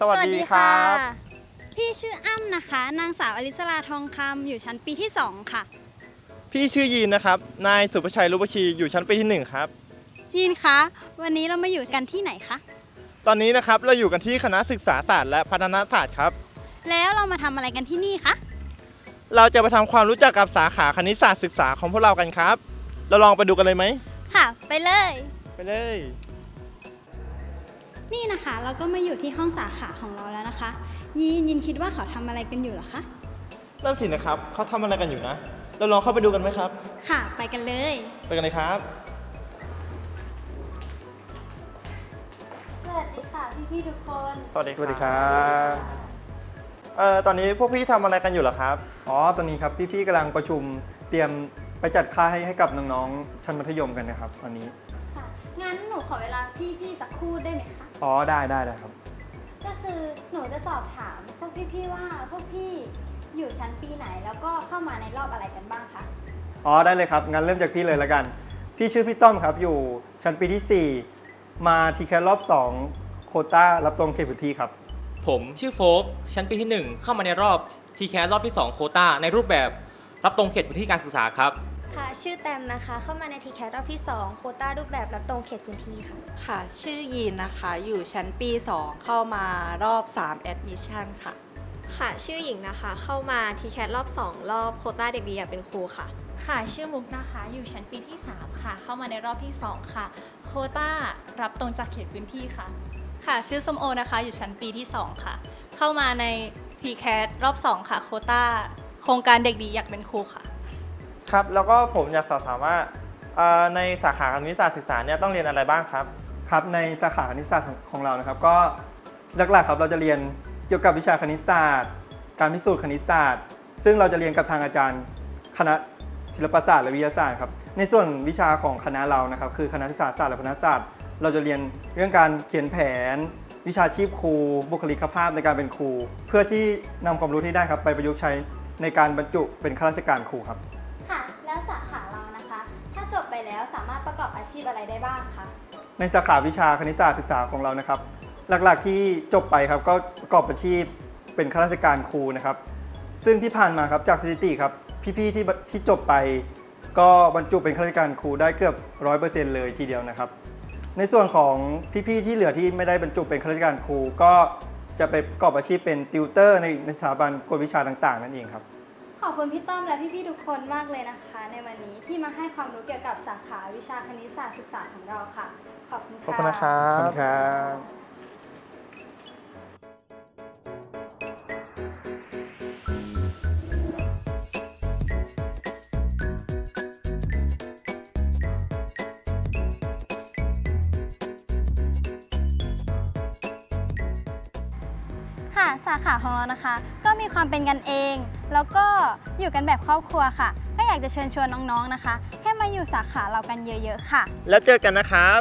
สวัสดีครับ พี่ชื่ออ้ำนะคะ นางสาวอลิสลาทองคำอยู่ชั้นปีที่2ค่ะ พี่ชื่อยีนนะครับ นายสุภชัยรุปชีอยู่ชั้นปีที่หนึ่งครับยินคะ วันนี้เรามาอยู่กันที่ไหนคะ ตอนนี้นะครับเราอยู่กันที่คณะศึกษาศาสตร์และพัฒนาศาสตร์ครับ แล้วเรามาทำอะไรกันที่นี่คะ เราจะไปทำความรู้จักกับสาขาคณิตศาสตร์ศึกษาของพวกเรากันครับ เราลองไปดูกันเลยไหม ค่ะ ไปเลย ไปเลย นี่นะคะเราก็มาอยู่ที่ห้องสาขาของเราแล้วนะคะ ยินยินคิดว่าเขาทำอะไรกันอยู่เหรอคะเริ่มสินะครับเขาทำอะไรกันอยู่นะ เราลองเข้าไปดูกันไหมครับ ค่ะไปกันเลย ไปกันเลยครับ สวัสดีค่ะพี่ๆทุกคน สวัสดีสวัสดีครับ เอ่อตอนนี้พวกพี่ทำอะไรกันอยู่เหรอครับ อ๋อ ตอนนี้ครับพี่ๆกำลังประชุมเตรียมไปจัดค่ายให้ให้กับน้องๆชั้นมัธยมกันนะครับ ตอนนี้ค่ะงั้นหนู ขอเวลาพี่ๆสักครู่ได้ไหมคะ อ๋อได้ได้ได้ครับ ก็คือหนูจะสอบถามพวกพี่ๆว่าพวกพี่อยู่ชั้นปีไหน แล้วก็เข้ามาในรอบอะไรกันบ้างคะอ๋อได้เลยครับงั้นเริ่มจากพี่เลยละกัน พี่ชื่อพี่ต้อมครับอยู่ชั้นปีที่ 4 มาทีแครอบ 2 โควต้ารับตรงเขตพื้นที่ครับ ผมชื่อโฟกชั้นปีที่ 1 เข้ามาในรอบทีแคสรอบที่2โควต้าในรูปแบบรับตรงเขตพื้นที่การศึกษาครับ ค่ะ ชื่อแตมนะคะ เข้ามาในทีแค t รอบที่ 2 โควต้ารูปแบบรับตรงเขตพื้นที่ค่ะ ค่ะ ชื่อยีนนะคะ อยู่ชั้นปี 2 เข้ามารอบ3 admission ค่ะ ค่ะชื่อหญิงนะคะ เข้ามาทีแคสรอบ 2 รอบโควต้าเด็กดีอยากเป็นครูค่ะ ค่ะ ชื่อมุกนะคะ อยู่ชั้นปีที่ 3 ค่ะ เข้ามาในรอบที่ 2 ค่ะ โควต้ารับตรงจากเขตพื้นที่ค่ะ ค่ะ ชื่อส้มโอนะคะ อยู่ชั้นปีที่ 2 ค่ะ เข้ามาใน t c a t รอบ 2 ค่ะ โควต้า โครงการเด็กดีอยากเป็นครูค่ะ ครับ แล้วก็ผมอยากสอบถามว่าในสาขาคณิตศาสตร์ศึกษาเนี่ยต้องเรียนอะไรบ้างครับ ครับ ในสาขาคณิตศาสตร์ของเรานะครับ ก็หลักๆครับเราจะเรียนเกี่ยวกับวิชาคณิตศาสตร์ การพิสูจน์คณิตศาสตร์ ซึ่งเราจะเรียนกับทางอาจารย์คณะศิลปศาสตร์และวิทยาศาสตร์ครับ ในส่วนวิชาของคณะเรานะครับ คือคณะศึกษาศาสตร์และพัฒนศาสตร์ เราจะเรียนเรื่องการเขียนแผน วิชาชีพครู บุคลิกภาพในการเป็นครู เพื่อที่นำความรู้ที่ได้ครับไปประยุกต์ใช้ในการบรรจุเป็นข้าราชการครูครับ แล้วสามารถประกอบอาชีพอะไรได้บ้างคะ ในสาขาวิชาคณิตศาสตร์ศึกษาของเรานะครับ หลักๆที่จบไปครับก็ประกอบอาชีพเป็นข้าราชการครูนะครับ ซึ่งที่ผ่านมาครับจากสถิติครับพี่ๆที่ที่จบไป ก็บรรจุเป็นข้าราชการครูได้เกือบร้อยเปอร์เซ็นต์เลยทีเดียวนะครับ ในส่วนของพี่ๆที่เหลือที่ไม่ได้บรรจุเป็นข้าราชการครูก็จะไปประกอบอาชีพเป็นติวเตอร์ในสถาบันกวดวิชาต่าง ๆ นั่นเองครับ ขอบคุณพี่ต้อมและพี่ๆทุกคนมากเลยนะคะ ในวันนี้ที่มาให้ความรู้เกี่ยวกับสาขาวิชาคณิตศาสตร์ศึกษาของเราค่ะ ขอบคุณขอบค่ะคุณนะครัขอบคุบณครับ สาขาของเรานะคะ ก็มีความเป็นกันเอง แล้วก็อยู่กันแบบครอบครัวค่ะ ก็อยากจะเชิญชวนน้องๆนะคะ ให้มาอยู่สาขาเรากันเยอะ ๆ ค่ะ แล้วเจอกันนะครับ